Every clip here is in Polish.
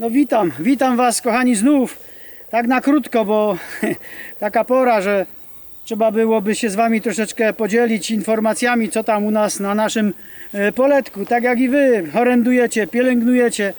No witam, witam Was kochani znów. Tak na krótko, bo taka pora, że trzeba byłoby się z Wami troszeczkę podzielić informacjami, co tam u nas na naszym e, poletku. Tak jak i Wy horendujecie, pielęgnujecie.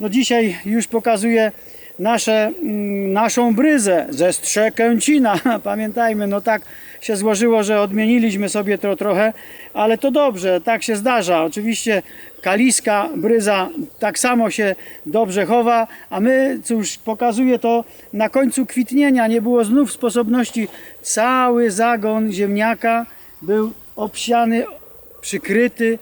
No dzisiaj już pokazuję nasze, mm, naszą bryzę ze Strzekęcina. Pamiętajmy, no tak się złożyło, że odmieniliśmy sobie to trochę, ale to dobrze, tak się zdarza. Oczywiście kaliska, bryza tak samo się dobrze chowa, a my, cóż, pokazuje to na końcu kwitnienia, nie było znów sposobności. Cały zagon ziemniaka był obsiany, przykryty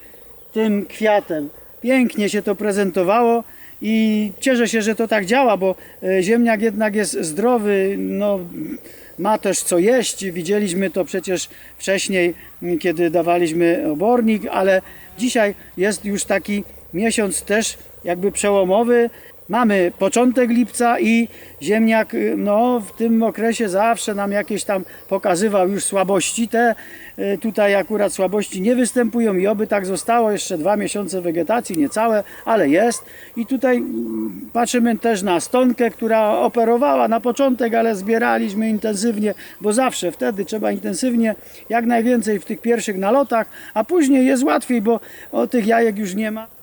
tym kwiatem. Pięknie się to prezentowało i cieszę się, że to tak działa, bo e, ziemniak jednak jest zdrowy, no, ma też co jeść. Widzieliśmy to przecież wcześniej, kiedy dawaliśmy obornik, ale dzisiaj jest już taki miesiąc też jakby przełomowy. Mamy początek lipca i ziemniak y, no, w tym okresie zawsze nam jakieś tam pokazywał już słabości. Te y, tutaj akurat słabości nie występują i oby tak zostało. Jeszcze dwa miesiące wegetacji, niecałe, ale jest. I tutaj mm, patrzymy też na stonkę, która operowała na początek, ale zbieraliśmy intensywnie, bo zawsze wtedy trzeba intensywnie, jak najwięcej w tych pierwszych nalotach, a później jest łatwiej, bo o tych jajek już nie ma.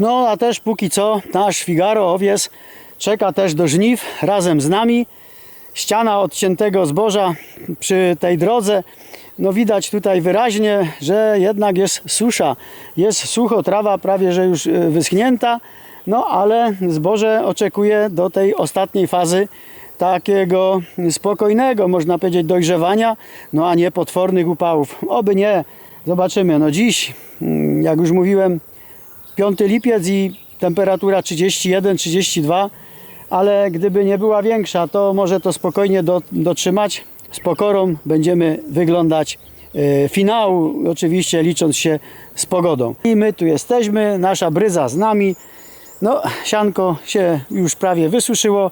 No a też póki co nasz Figaro owies czeka też do żniw razem z nami. Ściana odciętego zboża przy tej drodze. No widać tutaj wyraźnie, że jednak jest susza. Jest sucho, trawa prawie że już e, wyschnięta. No ale zboże oczekuje do tej ostatniej fazy takiego spokojnego, można powiedzieć, dojrzewania, no a nie potwornych upałów. Oby nie. Zobaczymy. No dziś, mm, jak już mówiłem, 5 lipiec i temperatura 31-32, ale gdyby nie była większa, to może to spokojnie do, dotrzymać. Z pokorą będziemy wyglądać e, finału, oczywiście licząc się z pogodą. I my tu jesteśmy, nasza bryza z nami. No, sianko się już prawie wysuszyło.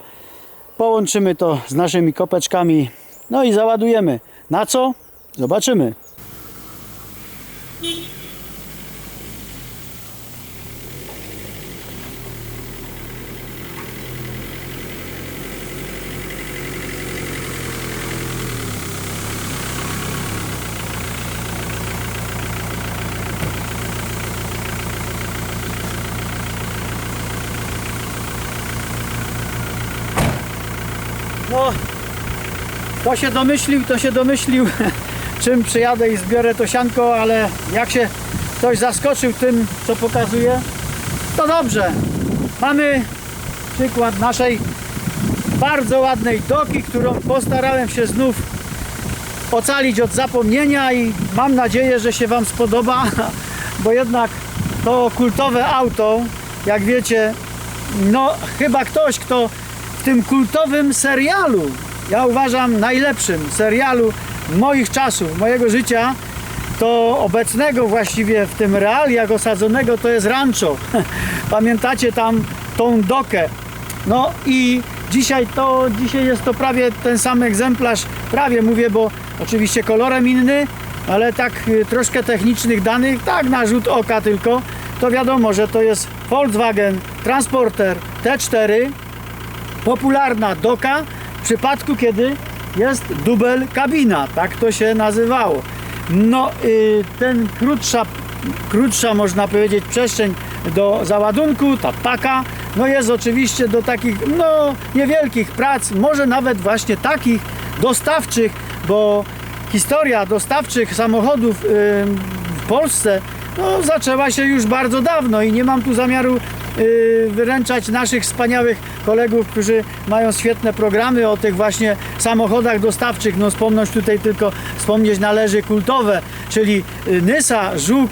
Połączymy to z naszymi kopeczkami, no i załadujemy. Na co? Zobaczymy. No, to się domyślił, to się domyślił, czym przyjadę i zbiorę to sianko, ale jak się ktoś zaskoczył tym, co pokazuje, to dobrze. Mamy przykład naszej bardzo ładnej doki, którą postarałem się znów ocalić od zapomnienia i mam nadzieję, że się Wam spodoba, bo jednak to kultowe auto, jak wiecie, no chyba ktoś, kto w tym kultowym serialu, ja uważam najlepszym serialu moich czasów, mojego życia, to obecnego właściwie w tym realiach osadzonego to jest rancho. Pamiętacie tam tą dokę. No i dzisiaj to dzisiaj jest to prawie ten sam egzemplarz, prawie mówię, bo oczywiście kolorem inny, ale tak y, troszkę technicznych danych, tak na rzut oka tylko, to wiadomo, że to jest Volkswagen Transporter T4, popularna doka przypadku, kiedy jest dubel kabina, tak to się nazywało. No, y, ten krótsza, krótsza można powiedzieć przestrzeń do załadunku, ta paka, no jest oczywiście do takich, no, niewielkich prac, może nawet właśnie takich dostawczych, bo historia dostawczych samochodów w Polsce no, zaczęła się już bardzo dawno i nie mam tu zamiaru wyręczać naszych wspaniałych kolegów, którzy mają świetne programy o tych właśnie samochodach dostawczych. No wspomnąć tutaj tylko, wspomnieć należy kultowe, czyli y, Nysa, Żuk,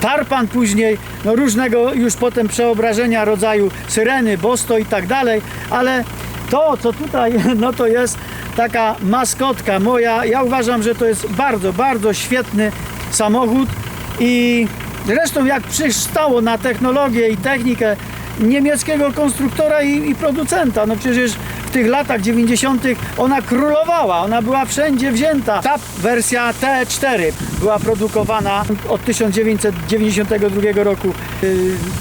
Tarpan później, no różnego już potem przeobrażenia rodzaju Syreny, Bosto i tak dalej, ale to, co tutaj, no to jest taka maskotka moja. Ja uważam, że to jest bardzo, bardzo świetny samochód i zresztą jak przystało na technologię i technikę niemieckiego konstruktora i, i producenta, no przecież w tych latach 90. ona królowała, ona była wszędzie wzięta. Ta wersja T4 była produkowana od 1992 roku. Yy,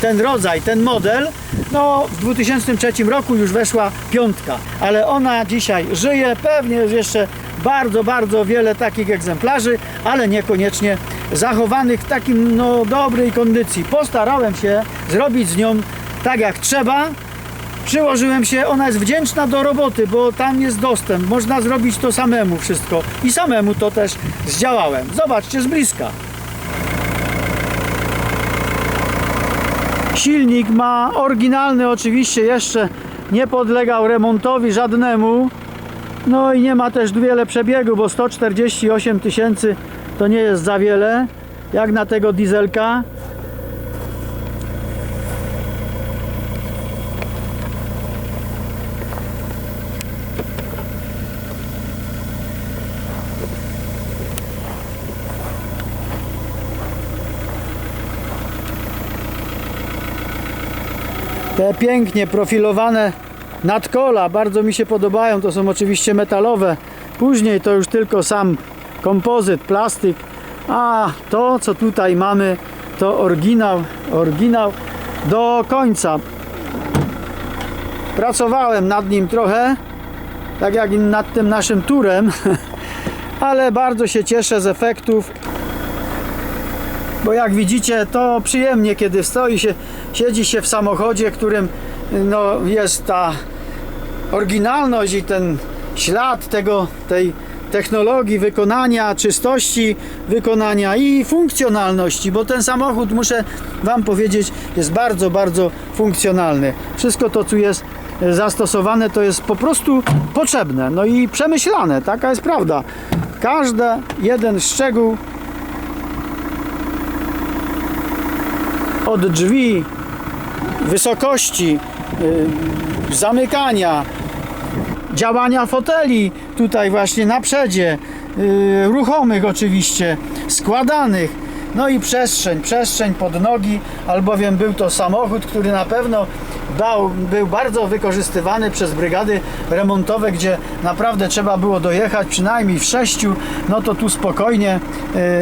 Ten rodzaj, ten model, no w 2003 roku już weszła piątka, ale ona dzisiaj żyje, pewnie jest jeszcze bardzo, bardzo wiele takich egzemplarzy, ale niekoniecznie zachowanych w takim no, dobrej kondycji. Postarałem się zrobić z nią tak jak trzeba. Przyłożyłem się, ona jest wdzięczna do roboty, bo tam jest dostęp. Można zrobić to samemu wszystko. I samemu to też zdziałałem. Zobaczcie z bliska. Silnik ma oryginalny oczywiście jeszcze nie podlegał remontowi żadnemu. No i nie ma też wiele przebiegu, bo 148 tysięcy to nie jest za wiele, jak na tego dieselka. Te pięknie profilowane nadkola bardzo mi się podobają. To są oczywiście metalowe. Później to już tylko sam kompozyt, plastik. A to co tutaj mamy to oryginał, oryginał do końca. Pracowałem nad nim trochę, tak jak nad tym naszym turem, ale bardzo się cieszę z efektów bo jak widzicie to przyjemnie kiedy stoi się, siedzi się w samochodzie, którym no, jest ta oryginalność i ten ślad tego, tej technologii wykonania, czystości wykonania i funkcjonalności, bo ten samochód, muszę Wam powiedzieć, jest bardzo, bardzo funkcjonalny. Wszystko to, co jest zastosowane, to jest po prostu potrzebne, no i przemyślane, taka jest prawda. Każdy jeden szczegół od drzwi, wysokości, yy, zamykania, działania foteli tutaj właśnie na przedzie, yy, ruchomych oczywiście, składanych, no i przestrzeń, przestrzeń pod nogi, albowiem był to samochód, który na pewno był bardzo wykorzystywany przez brygady remontowe, gdzie naprawdę trzeba było dojechać przynajmniej w sześciu, no to tu spokojnie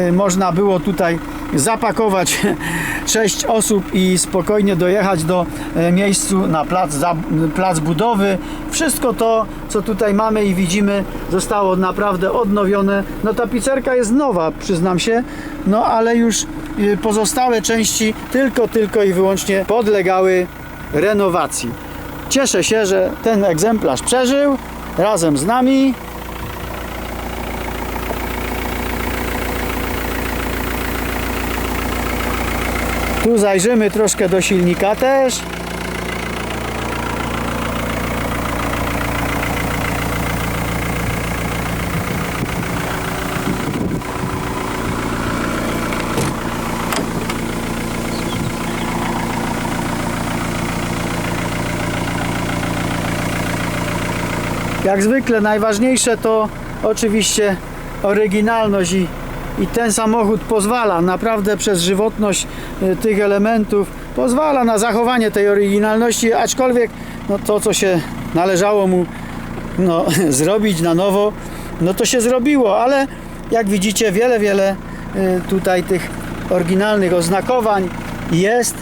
yy, można było tutaj zapakować sześć osób i spokojnie dojechać do e, miejscu na plac, za, plac budowy. Wszystko to, co tutaj mamy i widzimy, zostało naprawdę odnowione. No tapicerka jest nowa, przyznam się, no ale już y, pozostałe części tylko, tylko i wyłącznie podlegały renowacji. Cieszę się, że ten egzemplarz przeżył razem z nami. Tu zajrzymy troszkę do silnika też. Jak zwykle najważniejsze to oczywiście oryginalność i, i ten samochód pozwala naprawdę przez żywotność y, tych elementów pozwala na zachowanie tej oryginalności, aczkolwiek no, to co się należało mu no, zrobić na nowo, no to się zrobiło, ale Jak widzicie, wiele, wiele y, tutaj tych oryginalnych oznakowań jest.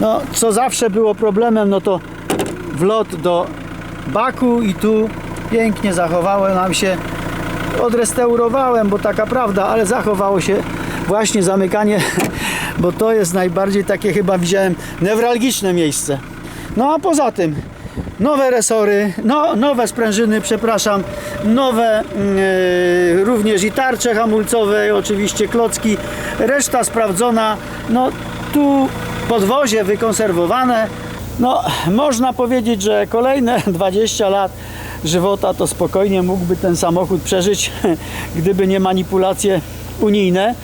No, co zawsze było problemem, no to wlot do baku i tu pięknie zachowało nam się odrestaurowałem, bo taka prawda, ale zachowało się właśnie zamykanie, bo to jest najbardziej takie chyba widziałem newralgiczne miejsce. No a poza tym nowe resory, no, nowe sprężyny, przepraszam, nowe yy, również i tarcze hamulcowe, oczywiście klocki, reszta sprawdzona. No tu podwozie wykonserwowane. No można powiedzieć, że kolejne 20 lat żywota to spokojnie mógłby ten samochód przeżyć, gdyby nie manipulacje unijne,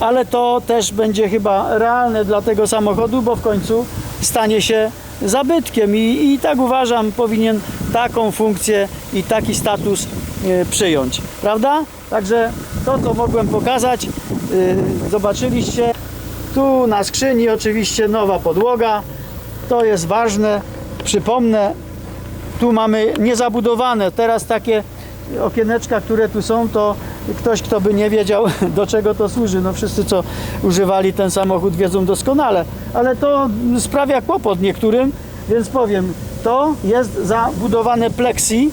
ale to też będzie chyba realne dla tego samochodu, bo w końcu stanie się zabytkiem i, i tak uważam powinien taką funkcję i taki status e, przyjąć, prawda? Także to co mogłem pokazać, e, zobaczyliście. Tu na skrzyni oczywiście nowa podłoga, to jest ważne. Przypomnę, tu mamy niezabudowane. Teraz takie okieneczka, które tu są, to ktoś, kto by nie wiedział, do czego to służy. No wszyscy, co używali ten samochód, wiedzą doskonale. Ale to sprawia kłopot niektórym, więc powiem, to jest zabudowane plexi.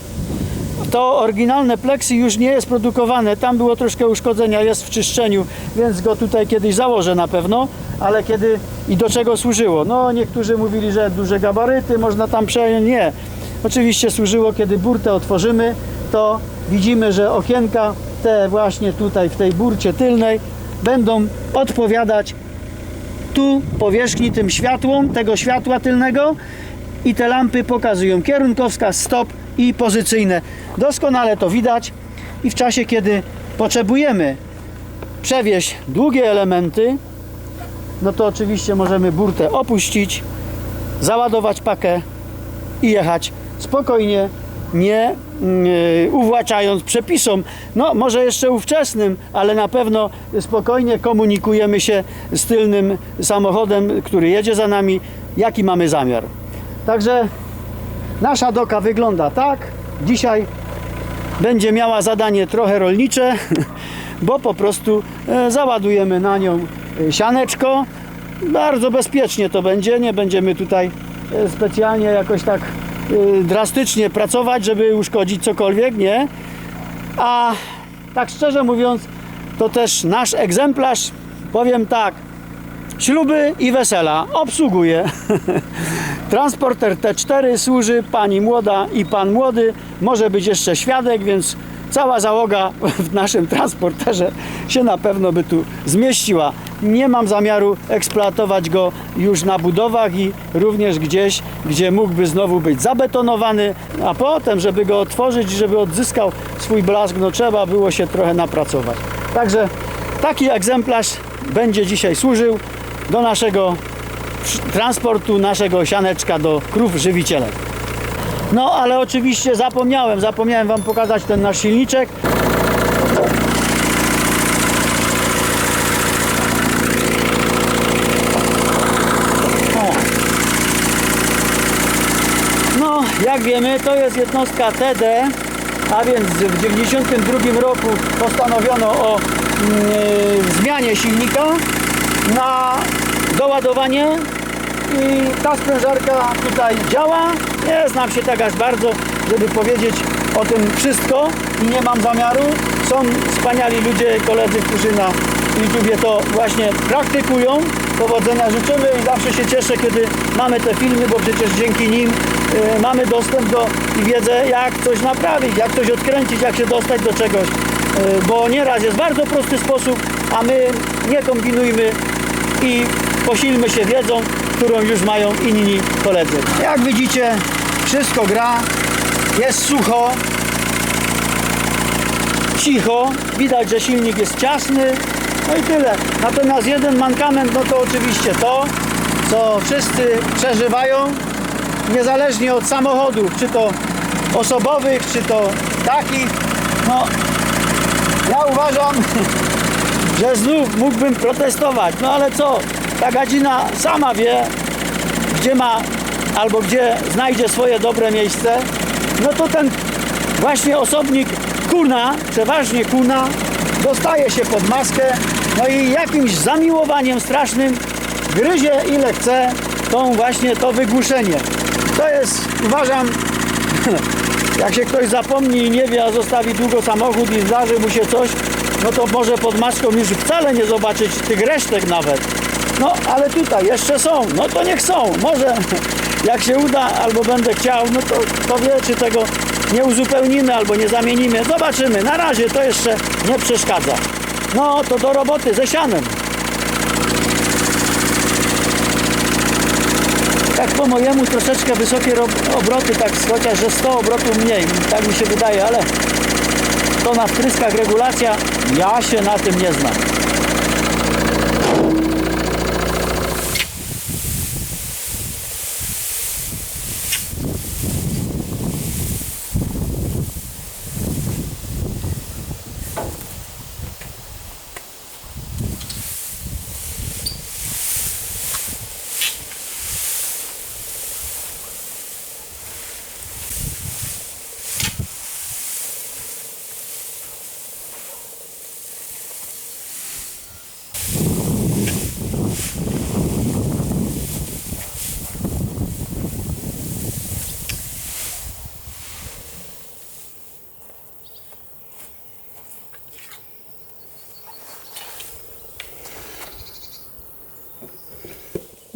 To oryginalne plexi już nie jest produkowane. Tam było troszkę uszkodzenia, jest w czyszczeniu, więc go tutaj kiedyś założę na pewno. Ale kiedy i do czego służyło? No niektórzy mówili, że duże gabaryty można tam przejąć. Nie. Oczywiście służyło, kiedy burtę otworzymy, to widzimy, że okienka te właśnie tutaj w tej burcie tylnej będą odpowiadać tu powierzchni tym światłom, tego światła tylnego i te lampy pokazują kierunkowskaz, stop i pozycyjne. Doskonale to widać i w czasie, kiedy potrzebujemy przewieźć długie elementy, no to oczywiście możemy burtę opuścić, załadować pakę i jechać spokojnie, nie yy, uwłaczając przepisom. No, może jeszcze ówczesnym, ale na pewno spokojnie komunikujemy się z tylnym samochodem, który jedzie za nami, jaki mamy zamiar. Także nasza doka wygląda tak. Dzisiaj będzie miała zadanie trochę rolnicze, bo po prostu e, załadujemy na nią e, sianeczko. Bardzo bezpiecznie to będzie, nie będziemy tutaj specjalnie jakoś tak drastycznie pracować, żeby uszkodzić cokolwiek, nie? A tak szczerze mówiąc, to też nasz egzemplarz, powiem tak, śluby i wesela obsługuje. Transporter T4 służy pani młoda i pan młody. Może być jeszcze świadek, więc cała załoga w naszym transporterze się na pewno by tu zmieściła. Nie mam zamiaru eksploatować go już na budowach i również gdzieś, gdzie mógłby znowu być zabetonowany, a potem, żeby go otworzyć, żeby odzyskał swój blask, no trzeba było się trochę napracować. Także taki egzemplarz będzie dzisiaj służył do naszego transportu naszego sianeczka do krów żywicielek. No ale oczywiście zapomniałem, zapomniałem Wam pokazać ten nasz silniczek. No, jak wiemy, to jest jednostka TD, a więc w 1992 roku postanowiono o mm, zmianie silnika na doładowanie i ta sprężarka tutaj działa. Nie znam się tak aż bardzo, żeby powiedzieć o tym wszystko i nie mam zamiaru. Są wspaniali ludzie, koledzy, którzy na YouTubie to właśnie praktykują. Powodzenia życzymy i zawsze się cieszę, kiedy mamy te filmy, bo przecież dzięki nim y, mamy dostęp do i wiedzę, jak coś naprawić, jak coś odkręcić, jak się dostać do czegoś. Y, bo nieraz jest bardzo prosty sposób, a my nie kombinujmy i posilmy się wiedzą, którą już mają inni koledzy. Jak widzicie, wszystko gra, jest sucho, cicho, widać, że silnik jest ciasny, no i tyle. Natomiast jeden mankament, no to oczywiście to, co wszyscy przeżywają, niezależnie od samochodów, czy to osobowych, czy to takich, no ja uważam, że znów mógłbym protestować, no ale co, ta gadzina sama wie, gdzie ma albo gdzie znajdzie swoje dobre miejsce, no to ten właśnie osobnik kuna, przeważnie kuna, dostaje się pod maskę, no i jakimś zamiłowaniem strasznym gryzie ile chce tą właśnie to wygłuszenie. To jest, uważam, jak się ktoś zapomni i nie wie, a zostawi długo samochód i zdarzy mu się coś, no to może pod maską już wcale nie zobaczyć tych resztek nawet. No, ale tutaj jeszcze są, no to niech są. Może jak się uda, albo będę chciał, no to kto wie, czy tego nie uzupełnimy albo nie zamienimy. Zobaczymy. Na razie to jeszcze nie przeszkadza. No to do roboty ze sianem. Tak po mojemu troszeczkę wysokie ro- obroty, tak chociaż że 100 obrotów mniej, tak mi się wydaje, ale to na wtryskach regulacja, ja się na tym nie znam.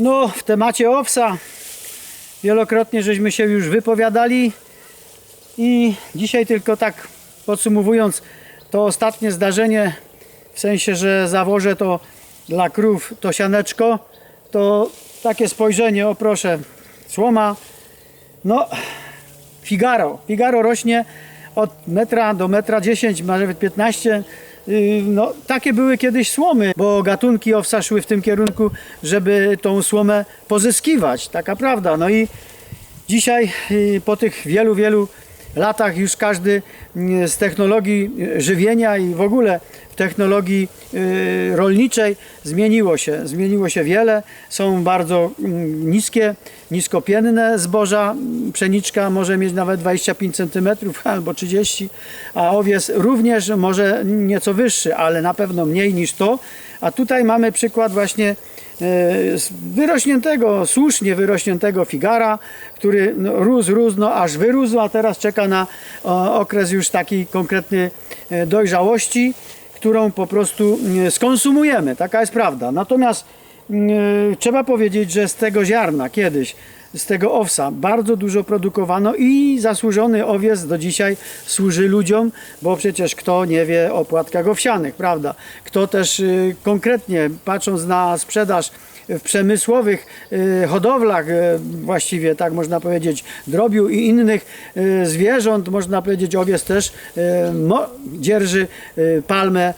No, w temacie owsa wielokrotnie żeśmy się już wypowiadali i dzisiaj tylko tak podsumowując to ostatnie zdarzenie, w sensie, że zawożę to dla krów to sianeczko, to takie spojrzenie, o proszę, słoma, no Figaro. Figaro rośnie od metra do metra 10, może nawet 15. Yy, No, takie były kiedyś słomy, bo gatunki owsa szły w tym kierunku, żeby tą słomę pozyskiwać. Taka prawda. No i dzisiaj yy, po tych wielu, wielu latach już każdy yy, z technologii żywienia i w ogóle technologii yy, rolniczej zmieniło się. Zmieniło się wiele. Są bardzo mm, niskie, niskopienne zboża. Pszeniczka może mieć nawet 25 cm albo 30, a owies również może nieco wyższy, ale na pewno mniej niż to. A tutaj mamy przykład właśnie z wyrośniętego, słusznie wyrośniętego figara, który no, rósł, rósł, no, aż wyrósł, a teraz czeka na okres już taki konkretny e, dojrzałości, którą po prostu e, skonsumujemy. Taka jest prawda. Natomiast e, trzeba powiedzieć, że z tego ziarna kiedyś, z tego owsa bardzo dużo produkowano i zasłużony owiec do dzisiaj służy ludziom, bo przecież kto nie wie o płatkach owsianych, prawda? Kto też y, konkretnie patrząc na sprzedaż w przemysłowych y, hodowlach y, właściwie tak można powiedzieć drobiu i innych y, zwierząt można powiedzieć owiec też dzierży palmę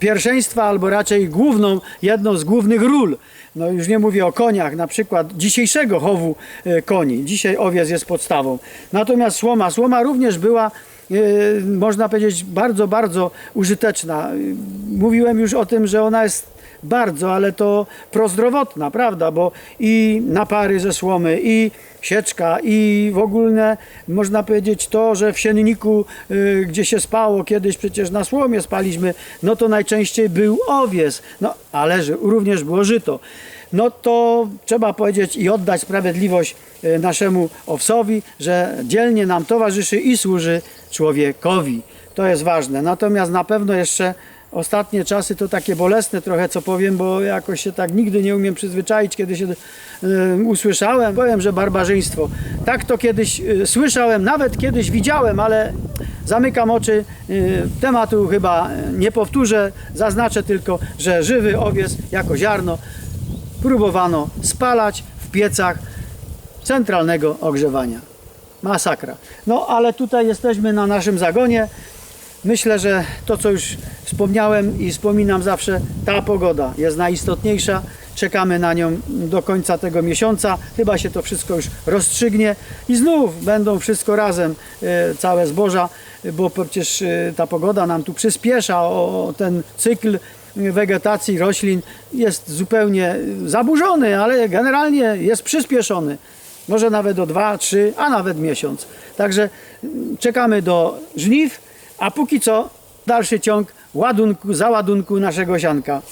pierwszeństwa albo raczej główną, jedną z głównych ról no już nie mówię o koniach, na przykład dzisiejszego chowu koni. Dzisiaj owiec jest podstawą. Natomiast słoma, słoma również była można powiedzieć bardzo, bardzo użyteczna. Mówiłem już o tym, że ona jest bardzo, ale to prozdrowotna, prawda? Bo i napary ze słomy, i sieczka, i w ogóle można powiedzieć to, że w sienniku, y, gdzie się spało kiedyś przecież na słomie spaliśmy, no to najczęściej był owies, no ale również było żyto. No to trzeba powiedzieć i oddać sprawiedliwość y, naszemu owsowi, że dzielnie nam towarzyszy i służy człowiekowi. To jest ważne. Natomiast na pewno jeszcze ostatnie czasy to takie bolesne trochę, co powiem, bo jakoś się tak nigdy nie umiem przyzwyczaić, kiedy się y, usłyszałem. Powiem, że barbarzyństwo. Tak to kiedyś y, słyszałem, nawet kiedyś widziałem, ale zamykam oczy. Y, tematu chyba nie powtórzę. Zaznaczę tylko, że żywy owiec jako ziarno próbowano spalać w piecach centralnego ogrzewania. Masakra. No ale tutaj jesteśmy na naszym zagonie. Myślę, że to, co już wspomniałem i wspominam zawsze, ta pogoda jest najistotniejsza. Czekamy na nią do końca tego miesiąca. Chyba się to wszystko już rozstrzygnie i znów będą wszystko razem, e, całe zboża, bo przecież e, ta pogoda nam tu przyspiesza o ten cykl wegetacji roślin jest zupełnie zaburzony, ale generalnie jest przyspieszony. Może nawet o 2, 3, a nawet miesiąc. Także czekamy do żniw, a póki co dalszy ciąg ładunku, załadunku naszego sianka.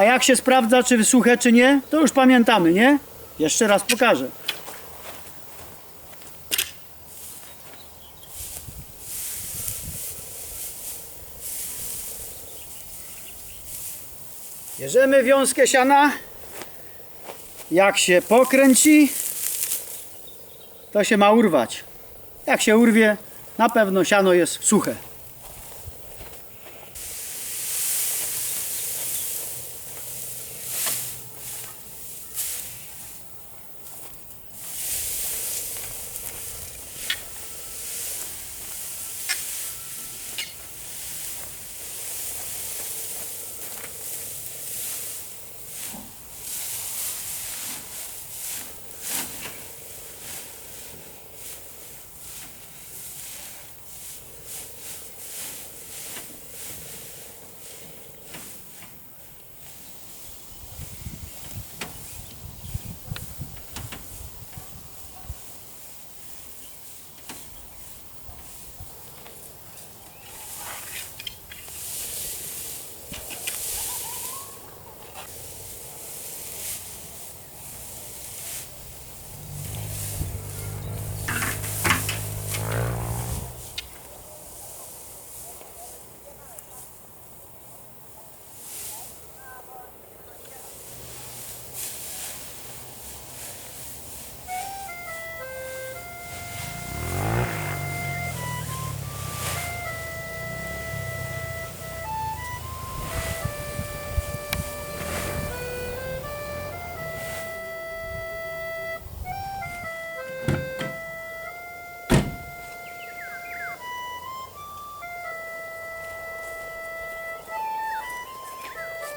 A jak się sprawdza, czy suche, czy nie, to już pamiętamy, nie? Jeszcze raz pokażę. Bierzemy wiązkę siana. Jak się pokręci, to się ma urwać. Jak się urwie, na pewno siano jest suche.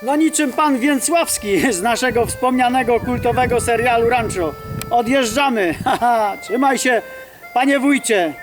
No niczym pan Więcławski z naszego wspomnianego kultowego serialu Rancho. Odjeżdżamy. Trzymaj się, panie wójcie.